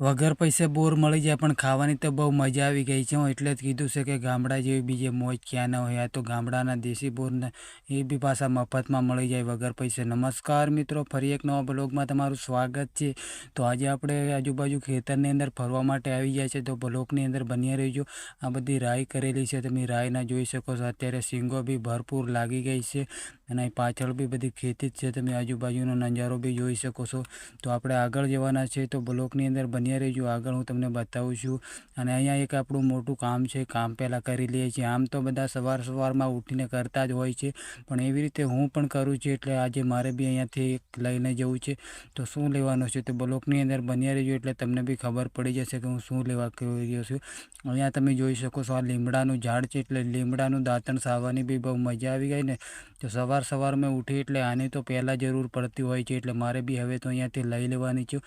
વગર પૈસે બોર મળી જાય, પણ ખાવાની તો બહુ મજા આવી ગઈ છે. હું એટલે જ કીધું છે કે ગામડા જેવી બીજે મોજ ક્યાં ન હોય, આ તો ગામડાના દેશી બોરને એ બી પાછા મફતમાં મળી જાય વગર પૈસે. નમસ્કાર મિત્રો, ફરી એક નવા બ્લોગમાં તમારું સ્વાગત છે. તો આજે આપણે આજુબાજુ ખેતરની અંદર ફરવા માટે આવી જાય છે. તો બ્લોકની અંદર બન્યા રહીજો. આ બધી રાઈ કરેલી છે. તમે રાઈના જોઈ શકો છો. અત્યારે સિંગો બી ભરપૂર લાગી ગઈ છે. અને અહીં પાછળ બી બધી ખેતી જ છે. તમે આજુબાજુનો નજારો બી જોઈ શકો છો. તો આપણે આગળ જવાના છે. તો બ્લોકની અંદર બન્યા રહીજો. આગળ હું તમને બતાવું છું. અને અહીંયા એક આપણું મોટું કામ છે. કામ પહેલાં કરી લઈએ છીએ. આમ તો બધા સવાર સવારમાં ઉઠીને કરતા જ હોય છે. પણ એવી રીતે હું પણ કરું છું. એટલે આજે મારે બી અહીંયાથી લઈને જવું છે. તો શું લેવાનું છે? તો બ્લોકની અંદર બન્યા રહીજો. એટલે તમને બી ખબર પડી જશે કે હું શું લેવા રહ્યો છું. અહીંયા તમે જોઈ શકો છો આ લીમડાનું ઝાડ છે. એટલે લીમડાનું દાંતણ સાવવાની બી બહુ મજા આવી ગઈ ને. તો સવાર સવારમાં ઉઠી એટલે આની તો પહેલાં જરૂર પડતી હોય છે, એટલે મારે બી હવે તો અહીંયાથી લઈ લેવાની છું.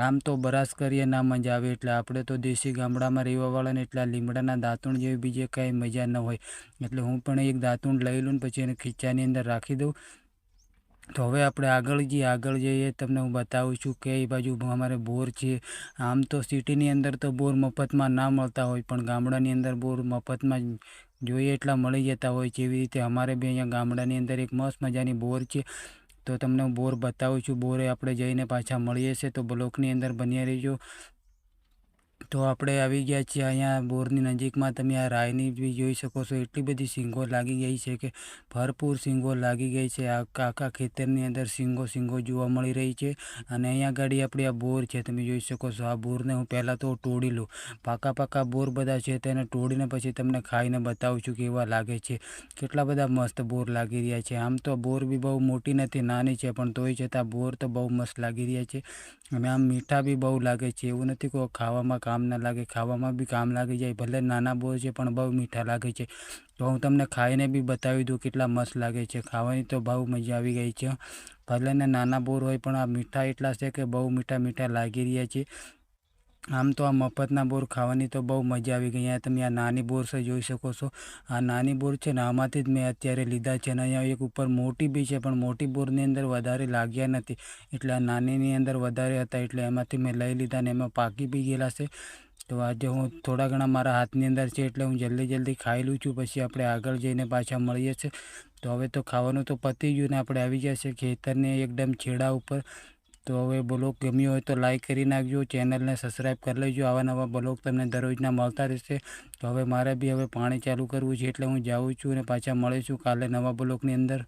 આમ તો બરાસ કરીએ, ના મજા આવે, એટલે આપણે તો દેશી ગામડામાં રહેવાવાળાને એટલા લીમડાના દાંતણ જેવી બીજે કાંઈ મજા ન હોય. એટલે હું પણ એક દાંતણ લઈ લઉં પછી એને ખીચાની અંદર રાખી દઉં. તો હવે આપણે આગળ જઈએ આગળ જઈએ, તમને હું બતાવું છું કે એ બાજુ અમારે બોર છે. આમ તો સિટીની અંદર તો બોર મફતમાં ના મળતા હોય, પણ ગામડાની અંદર બોર મફતમાં જોઈએ એટલા મળી જતા હોય છે એવી રીતે અમારે બી અહીંયા ગામડાની અંદર એક મસ્ત મજાની બોર છે. તો તમને બોર બતાવું છું, બોરે આપણે જઈને પાછા મળીએ છીએ, તો બ્લોકની અંદર બન્યા રહીજો. તો આપણે આવી ગયા છીએ અહીંયા બોરની નજીકમાં. તમે આ રાયની બી જોઈ શકો છો. એટલી બધી સિંગો લાગી ગઈ છે કે ભરપૂર સિંગો લાગી ગઈ છે. આખા ખેતરની અંદર સિંગો સિંગો જોવા મળી રહી છે. અને અહીંયા ગાડી આપણી આ બોર છે. તમે જોઈ શકો છો આ બોરને હું પહેલાં તો તોડી લઉં. પાકા પાકા બોર બધા છે તેને તોડીને પછી તમને ખાઈને બતાવું છું કે એવા લાગે છે. કેટલા બધા મસ્ત બોર લાગી રહ્યા છે. આમ તો બોર બી બહુ મોટી નથી, નાની છે, પણ તોય છતાં બોર તો બહુ મસ્ત લાગી રહ્યા છે. અને આમ મીઠા બી બહુ લાગે છે, એવું નથી કહો ખાવામાં કામ ના લાગે, ખાવામાં બી કામ લાગી જાય, ભલે નાના બોર છે પણ બહુ મીઠા લાગે છે. તો હું તમને ખાઈને બી બતાવી દઉં કેટલા મસ્ત લાગે છે, ખાવાની તો બહુ મજા આવી ગઈ છે. ભલે ને નાના બોર હોય પણ આ મીઠા એટલા છે કે બહુ મીઠા મીઠા લાગી રહ્યા છે. આમ તો આ મફતના બોર ખાવાની તો બહુ મજા આવી ગઈ. અહીંયા તમે આ નાની બોર છે જોઈ શકો છો. આ નાની બોર છે ને આમાંથી જ મેં અત્યારે લીધા છે અને અહીંયા એક ઉપર મોટી બી છે, પણ મોટી બોરની અંદર વધારે લાગ્યા નથી. એટલે આ નાનીની અંદર વધારે હતા, એટલે એમાંથી મેં લઈ લીધા ને એમાં પાકી બી ગયેલા છે. તો આજે હું થોડા ઘણા મારા હાથની અંદર છે, એટલે હું જલ્દી જલ્દી ખાઈ લઉં છું, પછી આપણે આગળ જઈને પાછા મળીએ છીએ. તો હવે તો ખાવાનું તો પતી ગયું ને, આપણે આવી ગયા છે ખેતરને એકદમ છેડા ઉપર. તો હવે બ્લોગ ગમ્યો હોય તો લાઈક કરી નાખજો, ચેનલને સબસ્ક્રાઈબ કરી લેજો. આવા નવા બ્લોગ તમને દરરોજના મળતા રહેશે. તો હવે મારે બી હવે પાણી ચાલુ કરવું છે એટલે હું જાઉં છું અને પાછા મળીશું કાલે નવા બ્લોગની અંદર.